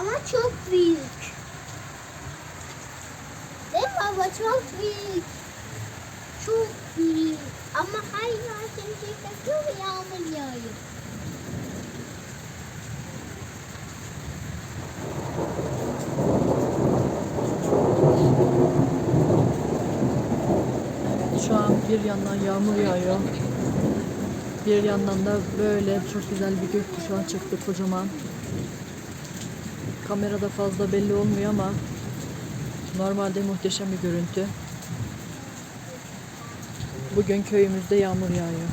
Ama çok büyük. Değil mi baba? Çok büyük. Çok büyük. Ama yer şimşek akıyor ve yağmur yağıyor. Şu an bir yandan yağmur yağıyor. Bir yandan da böyle çok güzel bir gökkuşağı çıktı kocaman. Kamerada fazla belli olmuyor ama normalde muhteşem bir görüntü. Bugün köyümüzde yağmur yağıyor.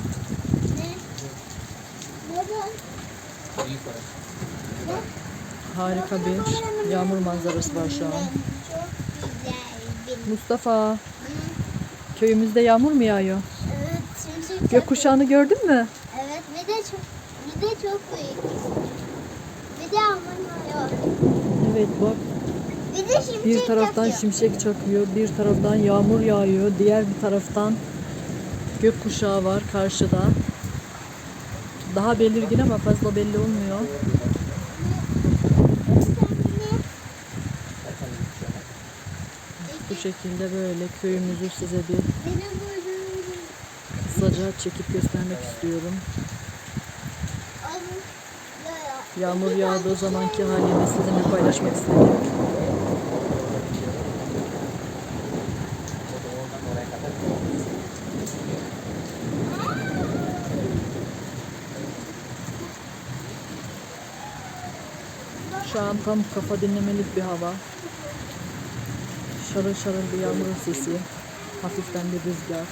Harika bir yağmur manzarası var şu an. Mustafa, köyümüzde yağmur mu yağıyor? Evet, Gökkuşağını gördün mü? Evet, bir de çok, bir de çok büyük. Bir de yağmur yağıyor. Evet bak Bir de şimşek bir taraftan çakıyor. şimşek çakıyor, bir taraftan yağmur yağıyor, diğer bir taraftan gökkuşağı var karşıda. Daha belirgin ama fazla belli olmuyor. Bu şekilde böyle köyümüzü size bir kısaca çekip göstermek istiyorum. Yağmur yağdığı zamanki halini sizinle paylaşmak istedim. Şu an tam kafa dinlemelik bir hava. Şarıl şarıl bir yağmurun sesi. Hafiften bir rüzgar.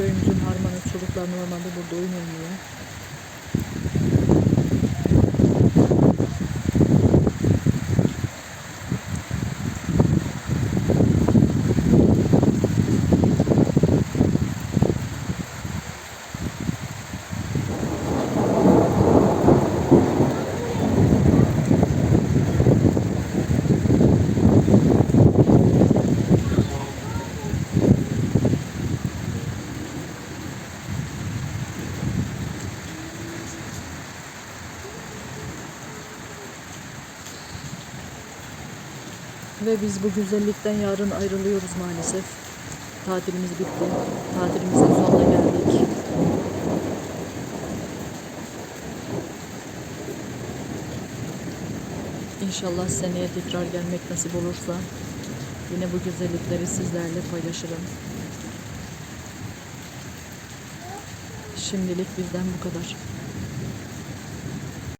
Köyümüzün harmanı. Çocuklar normalde burada oyun. Ve biz bu güzellikten yarın ayrılıyoruz maalesef. Tatilimiz bitti. Tatilimizin sonuna geldik. İnşallah seneye tekrar gelmek nasip olursa yine bu güzellikleri sizlerle paylaşırım. Şimdilik bizden bu kadar.